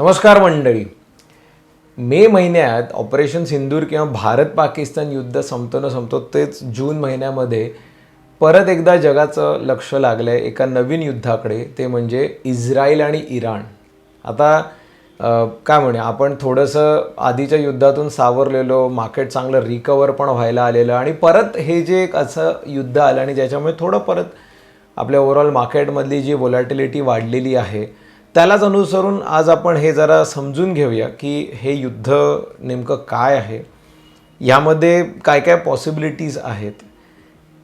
नमस्कार मंडळी. मे महिन्यात ऑपरेशन सिंदूर किंवा भारत पाकिस्तान युद्ध संपतो न संपतो तेच जून महिन्यामध्ये परत एकदा जगाचं लक्ष लागलं आहे एका नवीन युद्धाकडे ते म्हणजे इस्रायल आणि इराण. आता काय म्हणे आपण थोडंसं आधीच्या युद्धातून सावरलेलो मार्केट चांगलं रिकवर पण व्हायला आलेलं आणि परत हे जे एक असं युद्ध आलं आणि ज्याच्यामुळे थोडं परत आपल्या ओव्हरऑल मार्केटमधली जी वोलॅटिलिटी वाढलेली आहे त्यालाच अनुसरून आज आपण हे जरा समजून घेऊया की हे युद्ध नेमकं काय आहे. यामध्ये काय काय पॉसिबिलिटीज आहेत.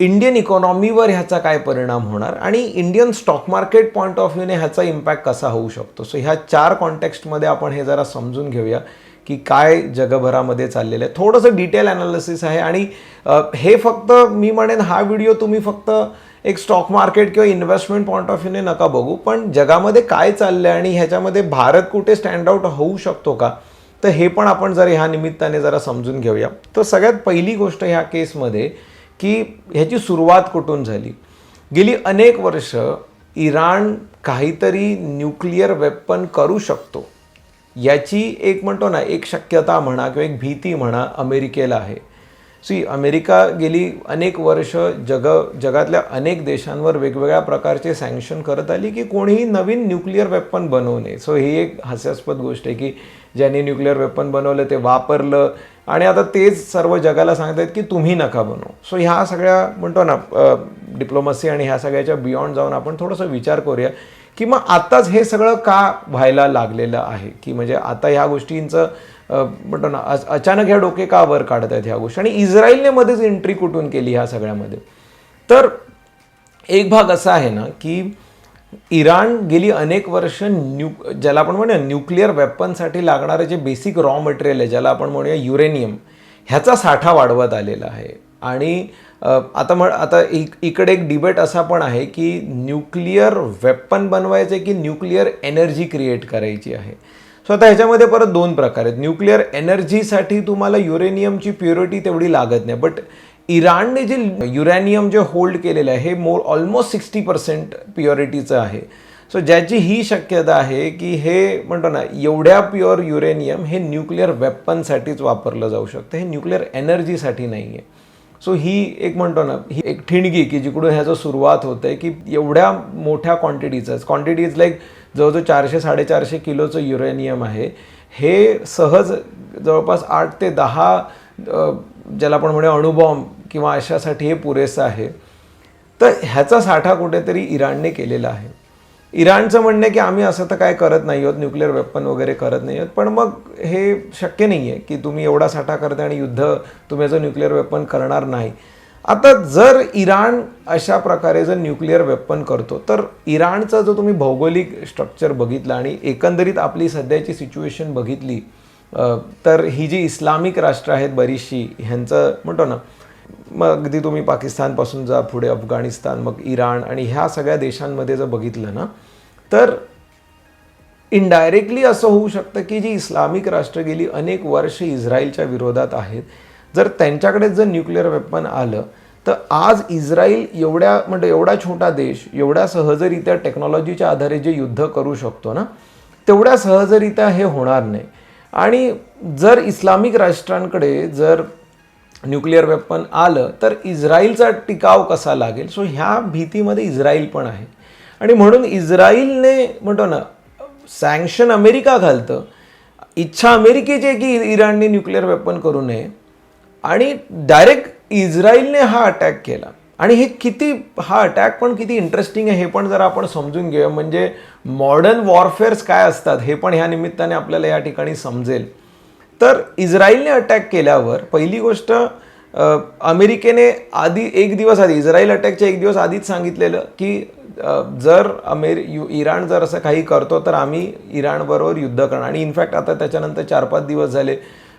इंडियन इकॉनॉमीवर ह्याचा काय परिणाम होणार आणि Indian stock market point of व्ह्यूने ह्याचा इम्पॅक्ट कसा होऊ शकतो. सो ह्या चार कॉन्टेक्स्टमध्ये आपण हे जरा समजून घेऊया की काय जगभरामध्ये चाललेलं आहे. थोडंसं डिटेल ॲनालिसिस आहे आणि हे फक्त मी म्हणेन हा व्हिडिओ तुम्ही फक्त एक स्टॉक मार्केट किंवा इन्व्हेस्टमेंट पॉईंट ऑफ व्ह्यूने नका बघू. पण जगामध्ये काय चाललं आहे आणि ह्याच्यामध्ये भारत कुठे स्टँड आउट होऊ शकतो का? तर हे पण आपण जर ह्या निमित्ताने जरा समजून घेऊया. तर सगळ्यात पहिली गोष्ट ह्या केसमध्ये की ह्याची सुरुवात कुठून झाली? गेली अनेक वर्ष इराण काहीतरी न्यूक्लिअर वेपन करू शकतो. याची एक म्हणतो ना एक शक्यता म्हणा किंवा एक भीती म्हणा अमेरिकेला आहे. सी अमेरिका गेली अनेक वर्ष जग जगातल्या अनेक देशांवर वेगवेगळ्या प्रकारचे सँक्शन करत आली की कोणीही नवीन न्यूक्लिअर वेपन बनवू नये. सो ही एक हास्यास्पद गोष्ट आहे की ज्यांनी न्यूक्लिअर वेपन बनवलं ते वापरलं आणि आता तेच सर्व जगाला सांगत आहेत की तुम्ही नका बनवू सो ह्या सगळ्या म्हणतो ना डिप्लोमसी आणि ह्या सगळ्याच्या बियॉन्ड जाऊन आपण थोडंसं विचार करूया की मग आत्ताच हे सगळं का व्हायला लागलेलं आहे? की म्हणजे आता ह्या गोष्टींचं म्हणतो ना अचानक ह्या डोके का वर काढत आहेत ह्या गोष्टी? आणि इस्रायलने मध्येच एंट्री कुठून केली ह्या सगळ्यामध्ये? तर एक भाग असा आहे ना की इराण गेली अनेक वर्ष न्यू ज्याला आपण म्हणूया न्यूक्लिअर वेपनसाठी लागणारे जे बेसिक रॉ मटेरियल आहे ज्याला आपण म्हणूया युरेनियम ह्याचा साठा वाढवत आलेला आहे. आणि आता म्हण आता इक इकडे एक डिबेट असा पण आहे की न्यूक्लिअर वेपन बनवायचे की न्यूक्लिअर एनर्जी क्रिएट करायची आहे? सो आता ह्याच्यामध्ये परत दोन प्रकार आहेत. न्यूक्लिअर एनर्जीसाठी तुम्हाला युरेनियमची प्युरिटी तेवढी लागत नाही. बट इराणने जे युरॅनियम जे होल्ड केलेलं आहे हे मोर ऑलमोस्ट सिक्स्टी पर्सेंट प्युअरिटीचं आहे. सो ज्याची ही शक्यता आहे की हे म्हणतो ना एवढ्या प्युअर युरेनियम हे न्यूक्लिअर वेपनसाठीच वापरलं जाऊ शकतं हे न्यूक्लिअर एनर्जीसाठी नाही आहे सो ही एक म्हणतो ना ही एक ठिणगी की जिकडून ह्याचं सुरुवात होतं आहे की एवढ्या मोठ्या क्वांटिटीचं क्वांटिटी इज लाईक जवळजवळ चारशे साडेचारशे किलोचं युरेनियम आहे. हे सहज जवळपास आठ ते दहा ज्याला आपण म्हणूया अणुबॉम्ब किंवा अशासाठी हे पुरेसं आहे. तर ह्याचा साठा कुठेतरी इराणने केलेला आहे. इराणचं म्हणणं की आम्ही असं तर काय करत नाही आहोत न्यूक्लिअर वेपन वगैरे करत नाही आहोत पण मग हे शक्य नाही आहे की तुम्ही एवढा साठा करता आणि युद्ध तुम्ही याचं न्यूक्लिअर वेपन करणार नाही. आता जर इराण अशा प्रकारे जर न्यूक्लिअर वेपन करतो तर इराणचा जो तुम्ही भौगोलिक स्ट्रक्चर बघितला आणि एकंदरीत आपली सध्याची सिच्युएशन बघितली तर ही जी इस्लामिक राष्ट्र आहेत बरीचशी ह्यांचं म्हणतो ना मग अगदी तुम्ही पाकिस्तानपासून जा पुढे अफगाणिस्तान मग इराण आणि ह्या सगळ्या देशांमध्ये जर बघितलं ना तर इनडायरेक्टली असं होऊ शकतं की जी इस्लामिक राष्ट्र गेली अनेक वर्ष इस्रायलच्या विरोधात आहेत. जर त्यांच्याकडे जर न्यूक्लिअर वेपन आलं तर आज इस्रायल एवढ्या म्हणजे एवढा छोटा देश एवढ्या सहजरित्या टेक्नॉलॉजीच्या आधारे जे युद्ध करू शकतो ना तेवढ्या सहजरित्या हे होणार नाही. आणि जर इस्लामिक राष्ट्रांकडे जर न्यूक्लिअर वेपन आलं तर इस्रायलचा टिकाव कसा लागेल? सो ह्या भीतीमध्ये इस्रायल पण आहे. आणि म्हणून इस्रायलने म्हणतो ना सँक्शन अमेरिका घालतं. इच्छा अमेरिकेची आहे की इराणने न्यूक्लिअर वेपन करू नये. आणि डायरेक्ट इस्रायलने हा अटॅक केला. आणि हे किती हा अटॅक पण किती इंटरेस्टिंग आहे हे पण जर आपण समजून घेऊया. म्हणजे मॉडर्न वॉरफेअर्स काय असतात हे पण ह्या निमित्ताने आपल्याला या ठिकाणी समजेल. तर इस्रायलने अटॅक केल्यावर पहिली गोष्ट अमेरिकेने आधी एक दिवस आधी इस्रायल अटॅकच्या एक दिवस आधीच सांगितलेलं की जर अमेरि यु इराण जर असं काही करतो तर आम्ही इराणबरोबर युद्ध करणार. आणि इनफॅक्ट आता त्याच्यानंतर चार पाच दिवस झाले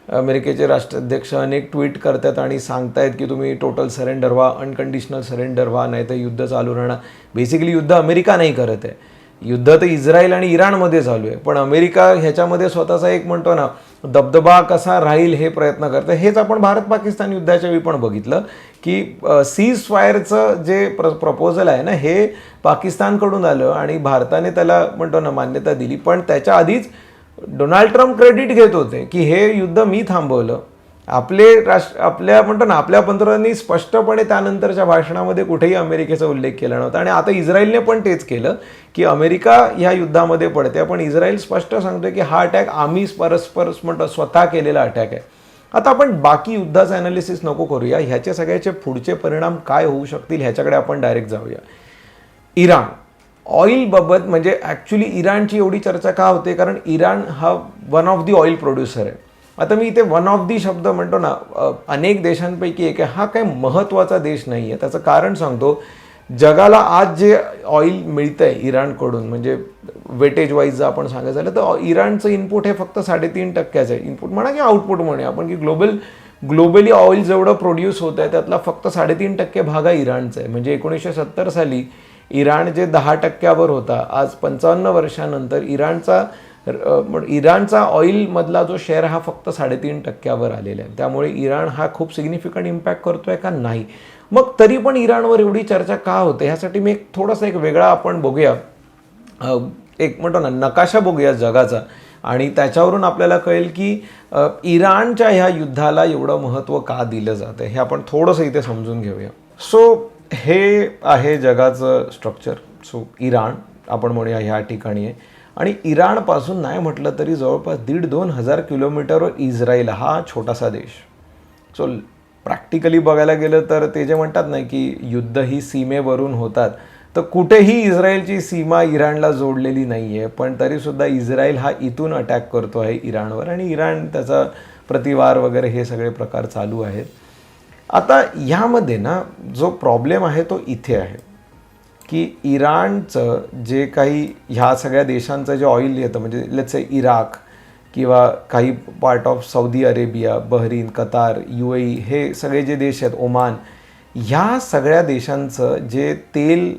अमेरिकेचे राष्ट्राध्यक्ष अनेक ट्विट करतात आणि सांगतायत की तुम्ही टोटल सरेंडर व्हा अनकंडिशनल सरेंडर व्हा नाही तर युद्ध चालू राहणार. बेसिकली युद्ध अमेरिका नाही करत आहे. युद्ध तर इस्रायल आणि इराणमध्ये चालू आहे. पण अमेरिका ह्याच्यामध्ये स्वतःचा एक म्हणतो ना दबदबा कसा राहील हे प्रयत्न करतं हेच आपण भारत पाकिस्तान युद्धाच्या वेळी पण बघितलं की सीज फायरचं जे प्र प्रपोजल आहे ना हे पाकिस्तानकडून आलं आणि भारताने त्याला म्हणतो ना मान्यता दिली. पण त्याच्या आधीच डोनाल्ड ट्रम्प क्रेडिट घेत होते की हे युद्ध मी थांबवलं. आपले राष्ट्र आपल्या म्हणतो ना आपल्या पंतप्रधानांनी स्पष्टपणे त्यानंतरच्या भाषणामध्ये कुठेही अमेरिकेचा उल्लेख केला नव्हता. आणि आता इस्रायलने पण तेच केलं की अमेरिका ह्या युद्धामध्ये पडते. पण इस्रायल स्पष्ट सांगतोय की हा अटॅक आम्ही परस्पर म्हणतो स्वतः केलेला अटॅक आहे. आता आपण बाकी युद्धाचं अनालिसिस नको करूया. ह्याचे सगळ्याचे पुढचे परिणाम काय होऊ शकतील ह्याच्याकडे आपण डायरेक्ट जाऊया. इराण. ऑइलबाबत म्हणजे ॲक्च्युली इराणची एवढी चर्चा का होते? कारण इराण हा one of the oil producer आहे. आता मी इथे वन ऑफ दी शब्द म्हणतो ना अनेक देशांपैकी एक आहे. हा काही महत्त्वाचा देश नाही आहे त्याचं कारण सांगतो जगाला आज जे ऑइल मिळतं आहे इराणकडून म्हणजे वेटेज वाईज जर आपण सांगायचं झालं तर इराणचं इनपुट हे फक्त साडेतीन टक्क्याचं आहे. इनपुट म्हणा की आउटपुट म्हणूया आपण की ग्लोबल ग्लोबली ऑइल जेवढं प्रोड्यूस होत आहे त्यातला फक्त साडेतीन टक्के भाग हा इराणचा आहे. म्हणजे एकोणीसशे सत्तर साली इराण जे दहा टक्क्यावर होता आज पंचावन्न वर्षानंतर इराणचा इराणचा ऑइलमधला जो शेअर हा फक्त साडेतीन टक्क्यावर आलेला आहे. त्यामुळे इराण हा खूप सिग्निफिकंट इम्पॅक्ट करतो आहे का? नाही. मग तरी पण इराणवर एवढी चर्चा का होते? ह्यासाठी मी एक थोडासा एक वेगळा आपण बघूया. एक म्हणतो ना नकाशा बघूया जगाचा. आणि त्याच्यावरून आपल्याला कळेल की इराणच्या ह्या युद्धाला एवढं महत्त्व का दिलं जातं हे आपण थोडंसं इथे समजून घेऊया. सो हे आहे जगाचं स्ट्रक्चर सो इराण आपण म्हणूया ह्या ठिकाणी आहे. आणि इराणपासून नाही म्हटलं तरी जवळपास दीड दोन हजार किलोमीटरवर इस्रायल हा छोटासा देश. सो प्रॅक्टिकली बघायला गेलं तर ते जे म्हणतात ना की युद्ध ही सीमेवरून होतात तर कुठेही इस्रायलची सीमा इराणला जोडलेली नाही आहे पण तरीसुद्धा इस्रायल हा इथून अटॅक करतो आहे इराणवर आणि इराण त्याचा प्रतिवार वगैरे हे सगळे प्रकार चालू आहेत. आता ह्यामध्ये ना जो प्रॉब्लेम आहे तो इथे आहे. की इराणचं जे काही ह्या सगळ्या देशांचं जे ऑइल येतं म्हणजे लेट्स से इराक किंवा काही part of Saudi Arabia Bahrain Qatar U A हे सगळे जे देश आहेत ओमान ह्या सगळ्या देशांचं जे तेल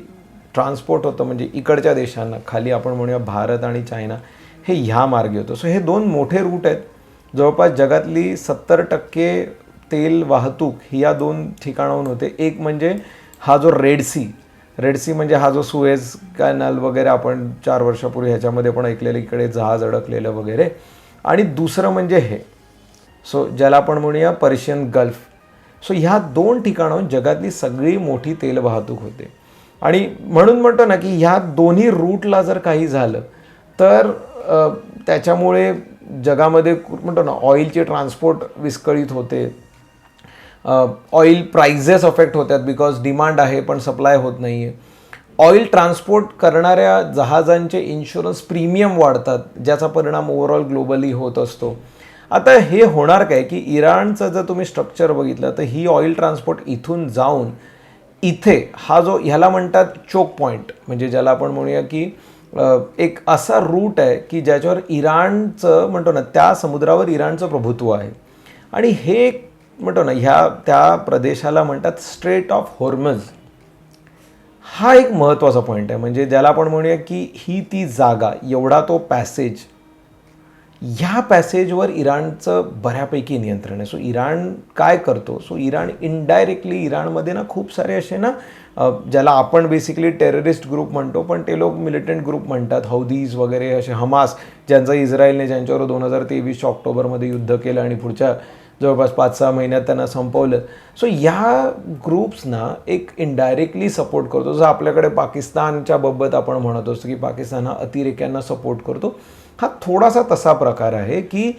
ट्रान्सपोर्ट होतं म्हणजे इकडच्या देशांना खाली आपण म्हणूया भारत आणि चायना हे ह्या मार्गे होतं. सो हे दोन मोठे रूट आहेत. जवळपास जगातली सत्तर टक्के तेल वाहतूक ही या दोन ठिकाणाहून होते. एक म्हणजे हा जो रेड सी रेड सी म्हणजे हा जो सुएज कॅनल वगैरे आपण चार वर्षापूर्वी ह्याच्यामध्ये पण ऐकलेलं इकडे जहाज अडकलेलं वगैरे. आणि दुसरं म्हणजे हे. सो ज्याला आपण म्हणूया पर्शियन गल्फ सो ह्या दोन ठिकाणाहून जगातली सगळी मोठी तेल वाहतूक होते. आणि म्हणून म्हणतो ना की ह्या दोन्ही रूटला जर काही झालं तर त्याच्यामुळे जगामध्ये म्हणतो ना ऑइलचे ट्रान्सपोर्ट विस्कळीत होते. ऑइल प्राइजेस अफेक्ट होतात बिकॉज डिमांड आहे पण सप्लाय होत नाही आहे ऑइल ट्रान्सपोर्ट करणाऱ्या जहाजांचे इन्शुरन्स प्रीमियम वाढतात ज्याचा परिणाम ओव्हरऑल ग्लोबली होत असतो. आता हे होणार काय की इराणचं जर तुम्ही स्ट्रक्चर बघितलं तर ही ऑइल ट्रान्सपोर्ट इथून जाऊन इथे हा जो ह्याला म्हणतात चोक पॉईंट म्हणजे ज्याला आपण म्हणूया की एक असा रूट आहे की ज्याच्यावर इराणचं म्हणतो ना त्या समुद्रावर इराणचं प्रभुत्व आहे. आणि हे एक म्हणतो ना ह्या त्या प्रदेशाला म्हणतात स्ट्रेट ऑफ होर्मज हा एक महत्त्वाचा पॉईंट आहे. म्हणजे ज्याला आपण म्हणूया की ही ती जागा एवढा तो पॅसेज ह्या पॅसेजवर इराणचं बऱ्यापैकी नियंत्रण आहे. सो इराण काय करतो? सो इराण इनडायरेक्टली इराणमध्ये ना खूप सारे असे ना ज्याला आपण बेसिकली टेररिस्ट ग्रुप म्हणतो पण ते लोक मिलिटंट ग्रुप म्हणतात. हौदीज वगैरे असे हमास ज्यांचं इस्रायलने ज्यांच्यावर दोन हजार तेवीसच्या ऑक्टोबरमध्ये युद्ध केलं आणि पुढच्या जवळपास पाच सहा महिन्यात त्यांना संपवलं. सो या ग्रुप्सना एक इनडायरेक्टली सपोर्ट करतो. जसं आपल्याकडे पाकिस्तानच्या बाबत आपण म्हणत असतो की पाकिस्तान हा अतिरेक्यांना सपोर्ट करतो. हा थोडासा तसा प्रकार आहे की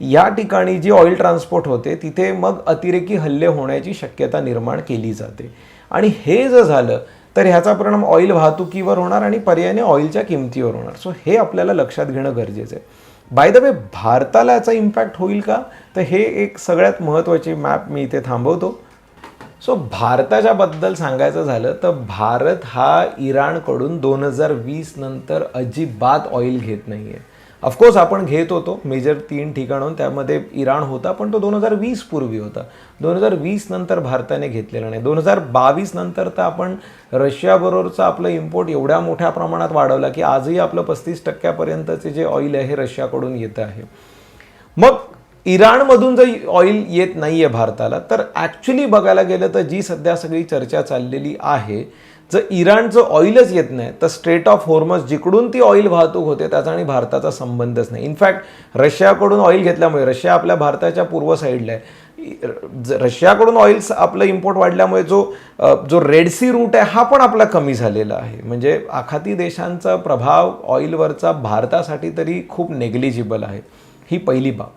या ठिकाणी जी ऑइल ट्रान्सपोर्ट होते तिथे मग अतिरेकी हल्ले होण्याची शक्यता निर्माण केली जाते. आणि हे जर झालं तर ह्याचा परिणाम ऑइल वाहतुकीवर होणार आणि पर्यायाने ऑइलच्या किमतीवर होणार. सो हे आपल्याला लक्षात घेणं गरजेचं आहे. बाय द वे भारताला याचा इम्पॅक्ट होईल का? तर हे एक सगळ्यात महत्त्वाची मॅप मी इथे थांबवतो. सो भारताच्याबद्दल सांगायचं झालं तर भारत हा इराणकडून दोन हजार वीस नंतर अजिबात ऑइल घेत नाही आहे ऑफकोर्स आपण घेत होतो. मेजर तीन ठिकाणून त्यामध्ये इराण होता पण तो दोन हजार वीस पूर्वी होता. दोन हजार वीस नंतर भारताने घेतलेला नाही. दोन हजार बावीस नंतर तर आपण रशियाबरोबरचं आपलं इम्पोर्ट एवढ्या मोठ्या प्रमाणात वाढवला की आजही आपलं पस्तीस टक्क्यापर्यंतचे जे ऑइल आहे हे रशियाकडून येतं आहे. मग इराणमधून जर ऑइल येत नाही आहे भारताला तर ॲक्च्युली बघायला गेलं तर जी सध्या सगळी चर्चा चाललेली आहे जर इराणचं ऑइलच येत नाही तर स्ट्रेट ऑफ होर्मस जिकडून ती ऑइल वाहतूक होते त्याचा आणि भारताचा संबंधच नाही. इनफॅक्ट रशियाकडून ऑइल घेतल्यामुळे रशिया आपल्या भारताच्या पूर्व साईडला आहे. ज- रशियाकडून ऑइल आपलं इम्पोर्ट वाढल्यामुळे जो जो रेड सी रूट आहे हा पण आपला कमी झालेला आहे. म्हणजे आखाती देशांचा प्रभाव ऑइलवरचा भारतासाठी तरी खूप नेग्लिजिबल आहे. ही पहिली बाब.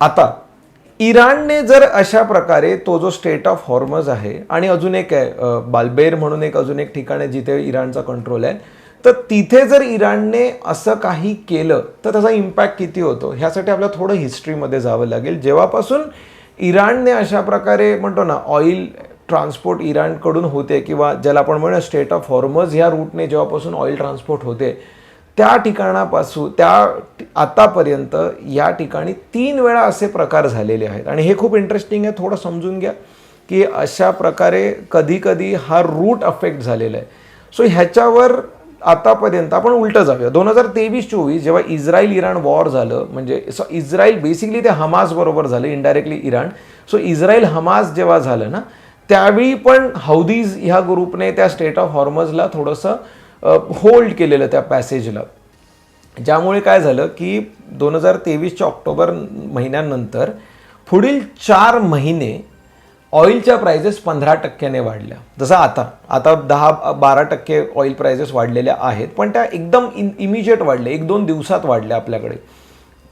आता इराणने जर अशा प्रकारे तो जो स्टेट ऑफ हॉर्मज आहे आणि अजून एक आहे बाल्बेर म्हणून एक अजून एक ठिकाण आहे जिथे इराणचा कंट्रोल आहे तर तिथे जर इराणने असं काही केलं तर त्याचा इम्पॅक्ट किती होतो? ह्यासाठी आपल्याला थोडं हिस्ट्रीमध्ये जावं लागेल. जेव्हापासून इराणने अशा प्रकारे म्हणतो ना ऑइल ट्रान्सपोर्ट इराणकडून होते किंवा ज्याला आपण म्हणूया स्टेट ऑफ हॉर्मज ह्या रूटने जेव्हापासून ऑइल ट्रान्सपोर्ट होते त्या ठिकाणापासून त्या आतापर्यंत या ठिकाणी तीन वेळा असे प्रकार झालेले आहेत. आणि हे खूप इंटरेस्टिंग आहे. थोडं समजून घ्या की अशा प्रकारे कधीकधी हा रूट अफेक्ट झालेला आहे. सो ह्याच्यावर आतापर्यंत आपण उलटं जाऊया. दोन हजार तेवीस चोवीस जेव्हा इस्रायल इराण वॉर झालं म्हणजे सो इस्रायल बेसिकली ते हमास बरोबर झालं indirectly Iran. So Israel Hamas जेव्हा झालं ना त्यावेळी पण हौदीज ह्या ग्रुपने त्या स्टेट ऑफ हॉर्मजला थोडंसं होल्ड केलेलं त्या पॅसेजला ज्यामुळे काय झालं की दोन हजार तेवीसच्या ऑक्टोबर महिन्यानंतर पुढील चार महिने ऑइलच्या प्राइजेस पंधरा टक्क्याने वाढल्या. जसं आता आता दहा बारा टक्के ऑइल प्राइजेस वाढलेल्या आहेत पण त्या एकदम इन इमिजिएट वाढल्या एक दोन दिवसात वाढल्या आपल्याकडे.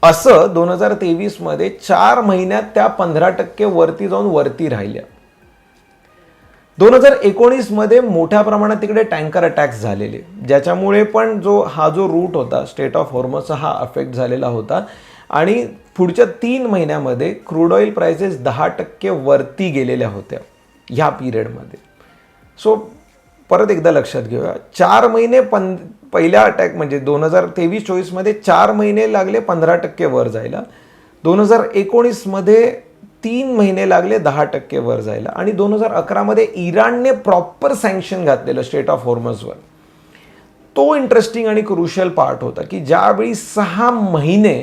असं दोन हजार तेवीसमध्ये चार महिन्यात त्या पंधरा टक्के वरती जाऊन वरती राहिल्या. दोन हजार एकोणीसमध्ये मोठ्या प्रमाणात तिकडे टँकर अटॅक्स झालेले. ज्याच्यामुळे पण जो हा जो रूट होता स्टेट ऑफ हॉर्मसचा हा अफेक्ट झालेला होता. आणि पुढच्या तीन महिन्यामध्ये क्रूड ऑइल प्राइसेस दहा टक्के वरती गेलेल्या होत्या ह्या पिरियडमध्ये सो परत एकदा लक्षात घेऊया. चार महिने पं पहिल्या अटॅक म्हणजे दोन हजार तेवीस चोवीसमध्ये चार महिने लागले पंधरा टक्के वर जायला. दोन हजार एकोणीसमध्ये तीन महिने लागले दहा टक्के वर जायला. आणि दोन हजार अकरामध्ये इराणने प्रॉपर सँक्शन घातलेलं स्टेट ऑफ हॉर्मजवर तो इंटरेस्टिंग आणि क्रुशल पार्ट होता की ज्यावेळी सहा महिने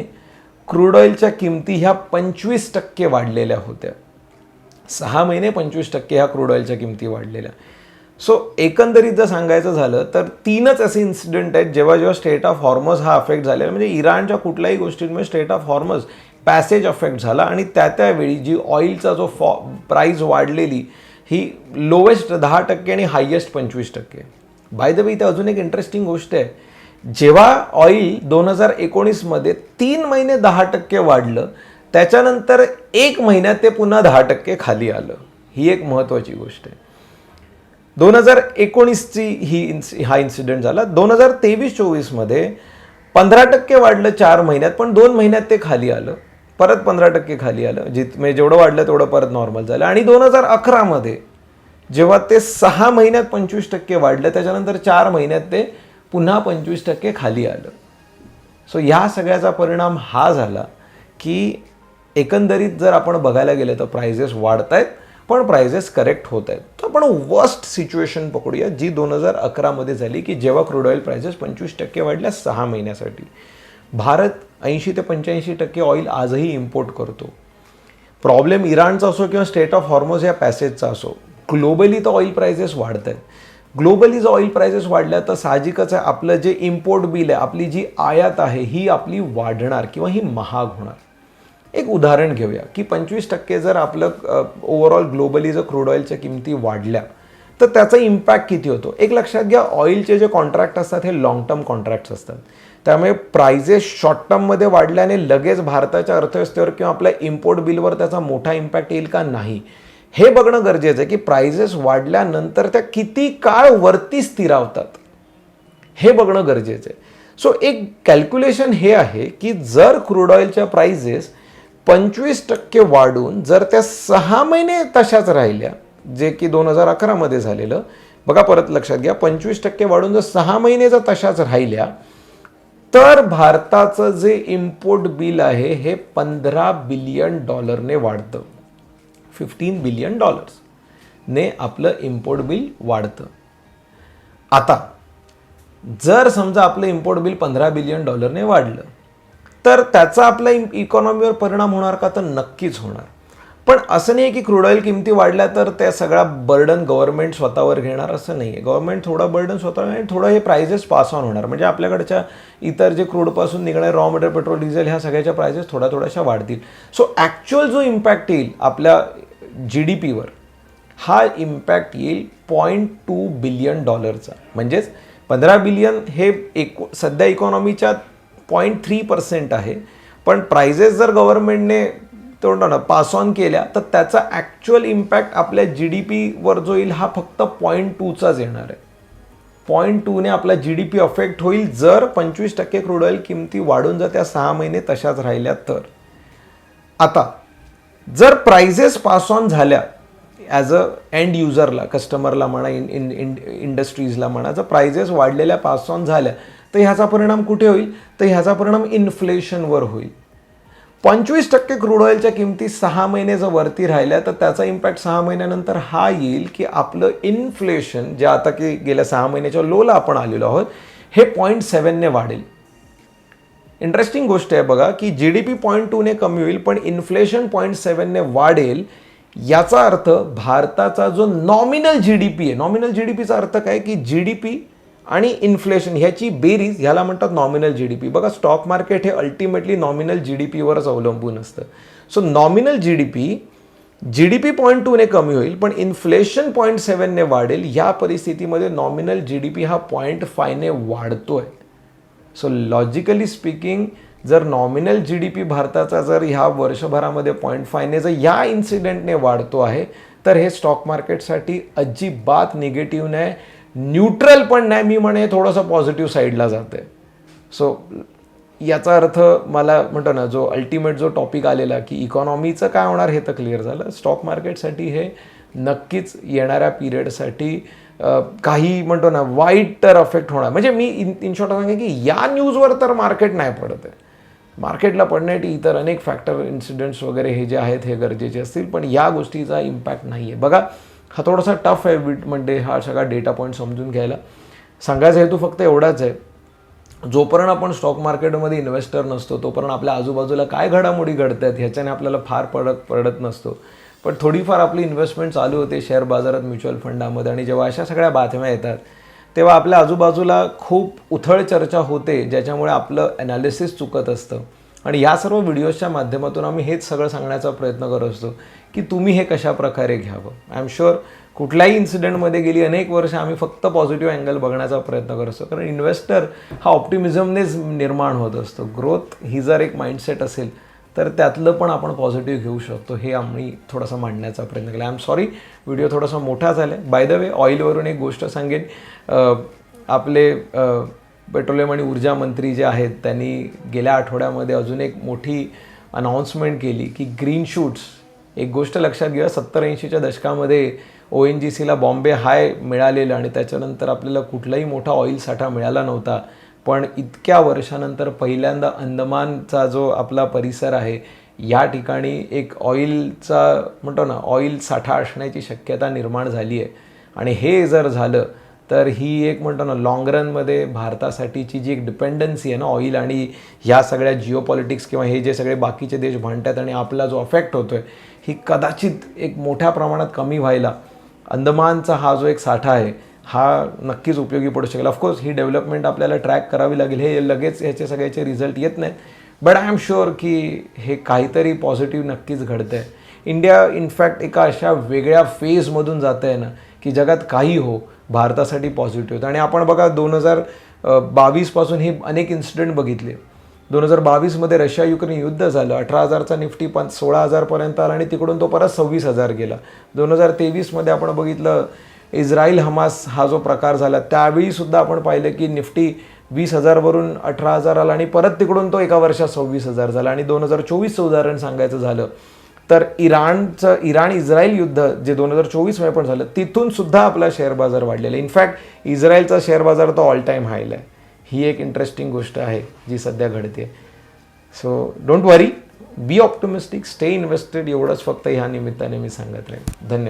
क्रूड ऑइलच्या किमती ह्या पंचवीस टक्के वाढलेल्या होत्या. सहा महिने पंचवीस टक्के ह्या क्रूड ऑइलच्या किमती वाढलेल्या. सो एकंदरीत जर सांगायचं झालं तर तीनच असे इन्सिडेंट आहेत जेव्हा जेव्हा स्टेट ऑफ हॉर्मस हा अफेक्ट झालेला. म्हणजे इराणच्या कुठल्याही गोष्टींमुळे state of Hormuz passage affect झाला आणि त्या त्यावेळी जी ऑइलचा जो फॉ प्राईज वाढलेली ही लोवेस्ट दहा टक्के आणि हायेस्ट पंचवीस टक्के. बाय द वे इथे अजून एक इंटरेस्टिंग गोष्ट आहे. जेव्हा ऑइल दोन हजार एकोणीसमध्ये तीन महिने दहा टक्के वाढलं त्याच्यानंतर एक महिन्यात ते पुन्हा दहा टक्के खाली आलं. ही एक महत्त्वाची गोष्ट आहे. दोन हजार एकोणीसची ही इन्स हा इन्सिडेंट झाला. दोन हजार तेवीस चोवीसमध्ये पंधरा टक्के वाढलं चार महिन्यात पण दोन महिन्यात ते खाली आलं. परत पंधरा टक्के खाली आलं. जित म्हणजे जेवढं वाढलं तेवढं परत नॉर्मल झालं. आणि दोन हजार अकरामध्ये जेव्हा ते सहा महिन्यात पंचवीस टक्के वाढलं त्याच्यानंतर चार महिन्यात ते पुन्हा पंचवीस टक्के खाली आलं. सो ह्या सगळ्याचा परिणाम हा झाला की एकंदरीत जर आपण बघायला गेलं तर प्रायझेस वाढत आहेत पण प्रायझेस करेक्ट होत आहेत तर आपण वर्स्ट सिच्युएशन पकडूया जी दोन हजार अकरामध्ये झाली की जेव्हा क्रूड ऑइल प्रायझेस पंचवीस टक्के वाढल्या सहा महिन्यासाठी. भारत ऐंशी ते पंच्याऐंशी टक्के ऑइल आजही इम्पोर्ट करतो. प्रॉब्लेम इराणचा असो किंवा स्टेट ऑफ हॉर्मोज या पॅसेजचा असो ग्लोबली तर ऑइल प्राइजेस वाढत आहेत ग्लोबली जर ऑइल प्राइजेस वाढल्या तर साहजिकच आहे आपलं जे इम्पोर्ट बिल आहे आपली जी आयात आहे ही आपली वाढणार किंवा ही महाग होणार. एक उदाहरण घेऊया की पंचवीस टक्के जर आपलं ओव्हरऑल ग्लोबली जर क्रूड ऑइलच्या किमती वाढल्या तर त्याचा इम्पॅक्ट किती होतो? एक लक्षात घ्या ऑइलचे जे कॉन्ट्रॅक्ट असतात हे लॉंग टर्म कॉन्ट्रॅक्ट्स असतात. त्यामुळे प्राइजेस शॉर्ट टर्ममध्ये वाढल्याने लगेच भारताच्या अर्थव्यवस्थेवर किंवा आपल्या इम्पोर्ट बिलवर त्याचा मोठा इम्पॅक्ट येईल का? नाही. हे बघणं गरजेचं आहे की प्राइजेस वाढल्यानंतर त्या किती काळ वरती स्थिरावतात हे बघणं गरजेचं आहे. सो एक कॅल्क्युलेशन हे आहे की जर क्रूड ऑइलच्या प्राइजेस पंचवीस टक्के वाढून जर त्या सहा महिने तशाच राहिल्या जे की दोन हजार अकरामध्ये झालेलं बघा परत लक्षात घ्या पंचवीस टक्के वाढून जर सहा महिने जर तशाच राहिल्या तर भारताचं जे इम्पोर्ट बिल आहे हे पंधरा बिलियन डॉलरने वाढतं. फिफ्टीन बिलियन डॉलर्सने आपलं इम्पोर्ट बिल वाढतं. आता जर समजा आपलं इम्पोर्ट बिल पंधरा बिलियन डॉलरने वाढलं तर त्याचा आपल्या इकॉनॉमीवर परिणाम होणार का? तर नक्कीच होणार. पण असं नाही की क्रूड ऑइल किमती वाढल्या तर त्या सगळा बर्डन गव्हर्नमेंट स्वतःवर घेणार असं नाही आहे गव्हर्नमेंट थोडा बर्डन स्वतःवर आणि थोडं हे प्रायझेस पास ऑन होणार. म्हणजे आपल्याकडच्या इतर जे क्रूडपासून निघणारे रॉ मटेरियल पेट्रोल डिझेल ह्या सगळ्याच्या प्रायझेस थोड्या थोड्याशा वाढतील. सो ॲक्च्युअल जो इम्पॅक्ट येईल आपल्या जी डी पीवर हा इम्पॅक्ट येईल पॉईंट टू बिलियन डॉलरचा म्हणजेच पंधरा बिलियन हे एक सध्या इकॉनॉमीच्या पॉईंट थ्री पर्सेंट आहे. पण प्रायझेस जर गव्हर्नमेंटने तो ना पास ऑन केल्या तर त्याचा ॲक्च्युअल इम्पॅक्ट आपल्या जी डी पीवर जो येईल हा फक्त पॉईंट टूचाच येणार आहे. पॉईंट टूने आपला जी डी पी अफेक्ट होईल जर पंचवीस टक्के क्रूड ऑइल किमती वाढून जर त्या सहा महिने तशाच राहिल्या तर. आता जर प्राइजेस पास ऑन झाल्या ॲज अ एंड युजरला कस्टमरला म्हणा इन इन इन इंडस्ट्रीजला म्हणा जर प्राइजेस वाढलेल्या पास ऑन झाल्या तर ह्याचा परिणाम कुठे होईल? तर ह्याचा परिणाम इन्फ्लेशनवर होईल. पंचवीस टक्के क्रूड ऑइलच्या किमती सहा महिने जर वरती राहिल्या तर त्याचा इम्पॅक्ट सहा महिन्यानंतर हा येईल की आपलं इन्फ्लेशन जे आता की गेल्या सहा महिन्याच्या लोला आपण आलेलो आहोत हे पॉईंट सेवनने वाढेल. इंटरेस्टिंग गोष्ट आहे बघा की जी डी पी पॉईंट टूने कमी होईल पण इन्फ्लेशन पॉईंट सेवनने वाढेल याचा अर्थ भारताचा जो नॉमिनल जी डी पी आहे नॉमिनल जी डी पीचा अर्थ काय की जी डी पी आणि इन्फ्लेशन ह्याची बेरीज ह्याला म्हणतात नॉमिनल जी डी पी बघा स्टॉक मार्केट हे अल्टिमेटली नॉमिनल जी डी पीवरच अवलंबून असतं. So nominal G D P G D P point टूने कमी होईल पण इन्फ्लेशन पॉईंट सेवनने वाढेल या परिस्थितीमध्ये नॉमिनल जी डी पी हा पॉईंट फायने वाढतो आहे सो लॉजिकली स्पीकिंग जर नॉमिनल जी डी पी भारताचा जर ह्या वर्षभरामध्ये पॉईंट फायने जर या इन्सिडेंटने वाढतो आहे तर हे स्टॉक मार्केटसाठी अजिबात निगेटिव्ह नाही. न्यूट्रल पण नाही मी म्हणे थोडंसं पॉझिटिव्ह साईडला जाते सो याचा अर्थ मला म्हणतो ना जो अल्टिमेट जो टॉपिक आलेला की इकॉनॉमीचं काय होणार हे तर क्लिअर झालं. स्टॉक मार्केटसाठी हे नक्कीच येणाऱ्या पिरियडसाठी काही म्हणतो ना वाईट तर अफेक्ट होणार. म्हणजे मी इन इन शॉर्ट सांगेन की या न्यूजवर तर मार्केट नाही पडत आहे. मार्केटला पडण्यासाठी इतर अनेक फॅक्टर इन्सिडेंट्स वगैरे हे जे आहेत हे गरजेचे असतील पण या गोष्टीचा इम्पॅक्ट नाही आहे बघा हा थोडासा टफ आहे विट म्हणजे हा सगळा डेटा पॉईंट समजून घ्यायला. सांगायचा हेतू फक्त एवढाच आहे. जोपर्यंत आपण स्टॉक मार्केटमध्ये इन्व्हेस्टर नसतो तोपर्यंत आपल्या आजूबाजूला काय घडामोडी घडत आहेत ह्याच्याने आपल्याला फार पडत पडत नसतो. पण थोडीफार आपली इन्व्हेस्टमेंट चालू होते शेअर बाजारात म्युच्युअल फंडामध्ये आणि जेव्हा अशा सगळ्या बातम्या येतात तेव्हा आपल्या आजूबाजूला खूप उथळ चर्चा होते ज्याच्यामुळे आपलं ॲनालिसिस चुकत असतं. आणि या सर्व व्हिडिओजच्या माध्यमातून आम्ही हेच सगळं सांगण्याचा प्रयत्न करत असतो की तुम्ही हे कशा प्रकारे घ्यावं. आय एम शुअर कुठल्याही इन्सिडेंटमध्ये गेली अनेक वर्ष आम्ही फक्त पॉझिटिव्ह अँगल बघण्याचा प्रयत्न करत असतो. कारण इन्व्हेस्टर हा ऑप्टिमिझमनेच निर्माण होत असतो. ग्रोथ ही जर एक माइंडसेट असेल तर त्यातलं पण आपण पॉझिटिव्ह घेऊ शकतो. हे आम्ही थोडासा मांडण्याचा प्रयत्न केला. आय एम सॉरी व्हिडिओ थोडासा मोठा झाला आहे बाय द वे ऑइलवरून एक गोष्ट सांगेन. आपले पेट्रोलियम आणि ऊर्जा मंत्री जे आहेत त्यांनी गेल्या आठवड्यामध्ये अजून एक मोठी अनाऊन्समेंट केली की ग्रीन शूट्स एक गोष्ट लक्षात घ्या सत्तर ऐंशीच्या दशकामध्ये ओ एन जी सीला बॉम्बे हाय मिळालेलं आणि त्याच्यानंतर आपल्याला कुठलाही मोठा ऑइल साठा मिळाला नव्हता. पण इतक्या वर्षानंतर पहिल्यांदा अंदमानचा जो आपला परिसर आहे या ठिकाणी एक ऑइलचा म्हणतो ना ऑइल साठा असण्याची शक्यता निर्माण झाली आहे. आणि हे जर झालं तर ही एक म्हणतो ना लाँग रनमध्ये भारतासाठीची जी एक डिपेंडन्सी आहे ना ऑइल आणि ह्या सगळ्या जिओ पॉलिटिक्स किंवा हे जे सगळे बाकीचे देश भांडतात आणि आपला जो अफेक्ट होतो आहे ही कदाचित एक मोठ्या प्रमाणात कमी व्हायला अंदमानचा हा जो एक साठा आहे हा नक्कीच उपयोगी पडू शकेल. ऑफकोर्स ही डेव्हलपमेंट आपल्याला ट्रॅक करावी लागेल हे लगेच ह्याचे सगळ्याचे रिझल्ट येत नाहीत बट आय एम शुअर की हे काहीतरी पॉझिटिव्ह नक्कीच घडतं आहे इंडिया इनफॅक्ट एका अशा वेगळ्या फेजमधून जातं आहे ना की जगात काही हो भारतासाठी पॉझिटिव्ह होतं आणि आपण बघा दोन हजार बावीसपासून हे अनेक इन्सिडेंट बघितले. दोन हजार बावीसमध्ये रशिया युक्रेन युद्ध झालं. अठरा हजारचा निफ्टी पण सोळा हजारपर्यंत आला आणि तिकडून तो परत सव्वीस हजार गेला. दोन हजार तेवीसमध्ये आपण बघितलं इस्रायल हमास हा जो प्रकार झाला त्यावेळीसुद्धा आपण पाहिलं की निफ्टी वीस हजारवरून अठरा हजार आला आणि परत तिकडून तो एका वर्षात सव्वीस हजार झाला. आणि दोन हजार चोवीसचं उदाहरण सांगायचं झालं तर इराणचं इराण इस्रायल युद्ध जे दोन हजार चोवीसमध्ये पण झालं तिथून सुद्धा आपला शेअर बाजार वाढलेला आहे. इनफॅक्ट इस्रायलचा शेअर बाजार तो ऑल टाईम हायला आहे. ही एक इंटरेस्टिंग गोष्ट आहे जी सध्या घडते. So don't worry be optimistic stay invested एवढंच फक्त ह्या निमित्ताने मी सांगत राहीन. धन्यवाद.